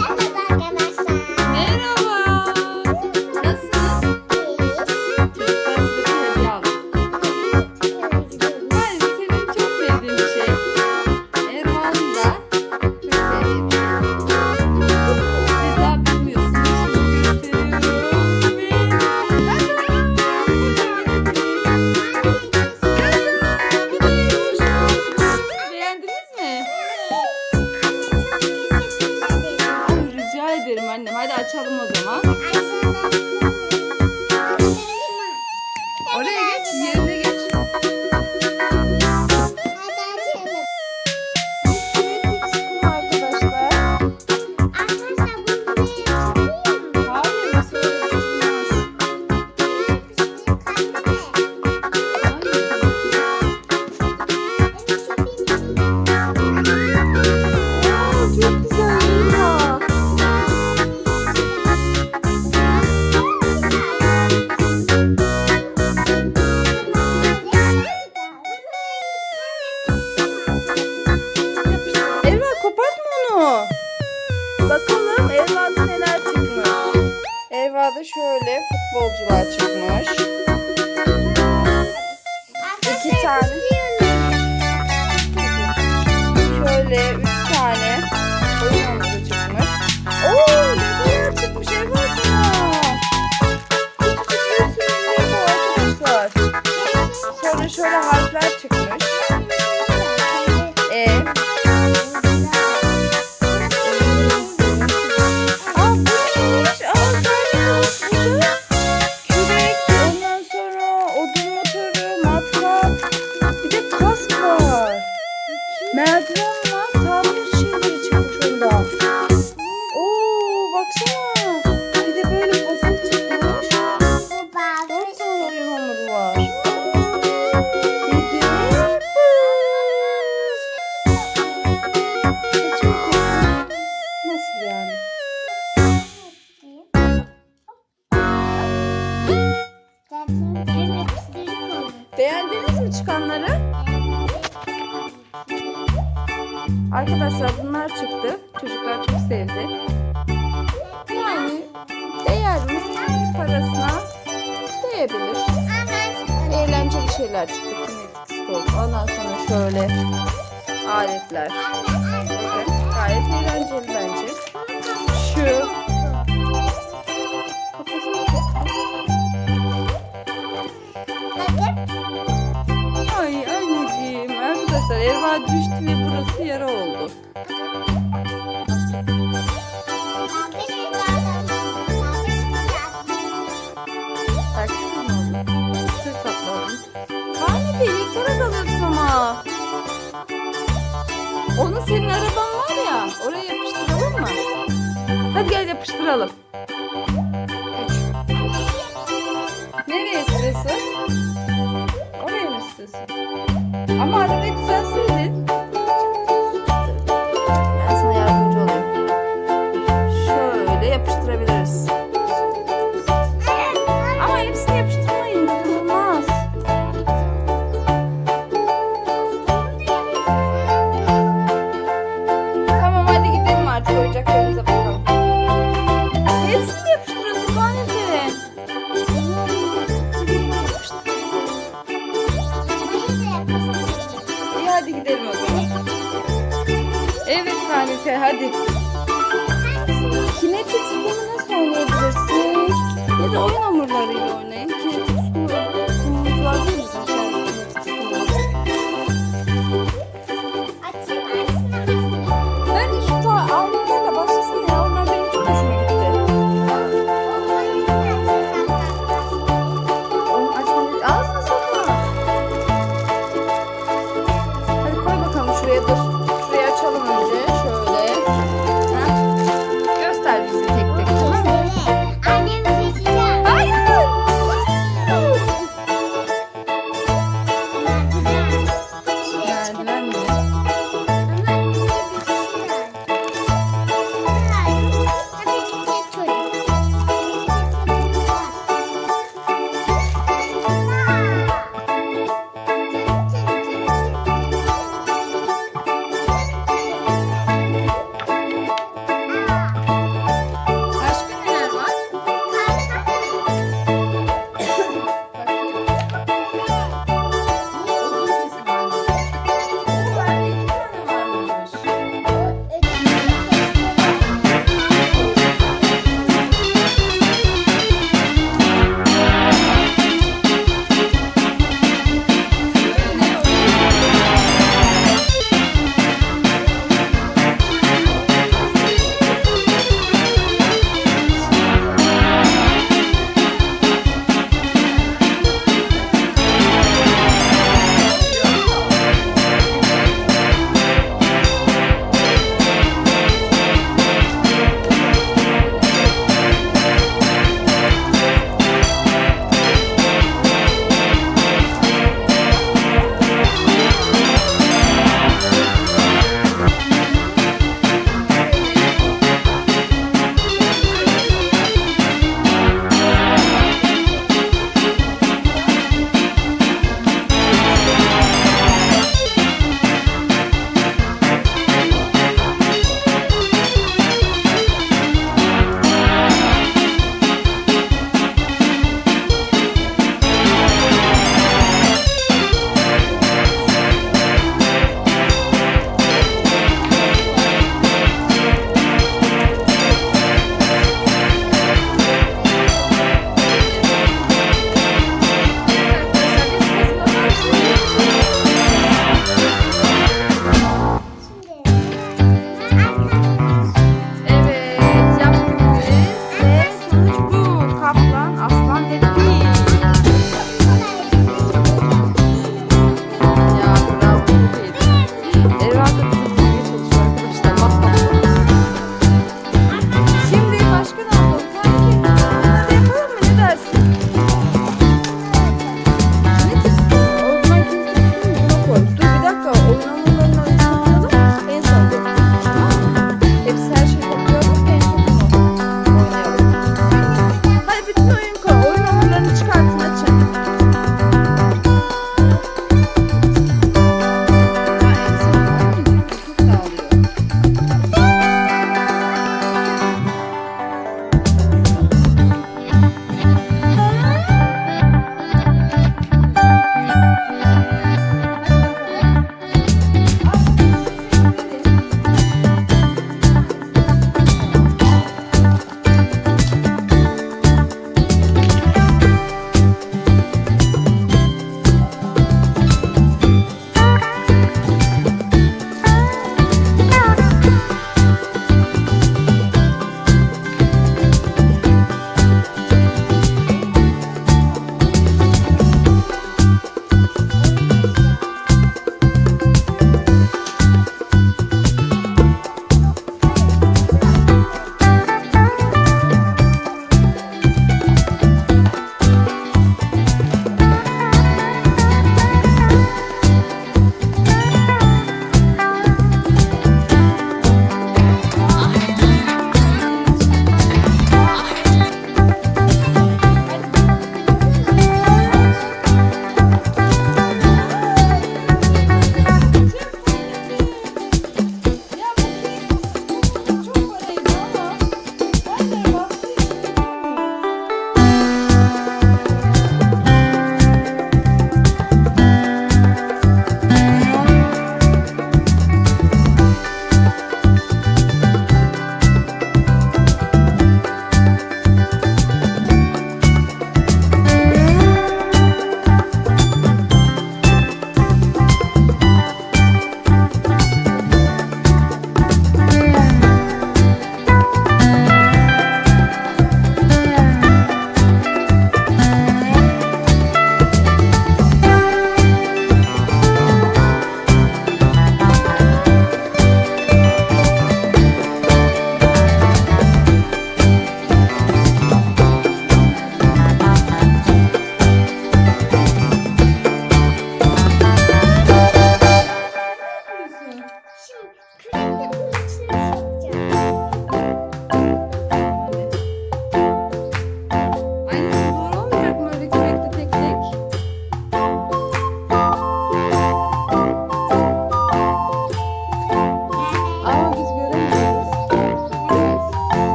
Bye. şöyle 3 tane oyun havuzu çıkmış. Oo, ne kadar çıkmış ev Sonra şöyle harfler çıkmış. olmayabilir. Hani eğlenceli şeyler çıktı. Kinetik Ondan sonra şöyle aletler. Evet, gayet eğlenceli bence. Şu Ay anneciğim arkadaşlar Erva düştü ve burası yara oldu. senin araban var ya oraya yapıştıralım mı? Hadi gel yapıştıralım. Nereye istiyorsun? Oraya mı istiyorsun? Ama arabayı düzelsiniz. tanesi hadi. Kinetik sunumu nasıl oynayabilirsin? Ya da oyun hamurlarıyla oynayın. Kinetik sunumu oynayabiliriz inşallah.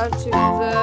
Balonlar çıktı.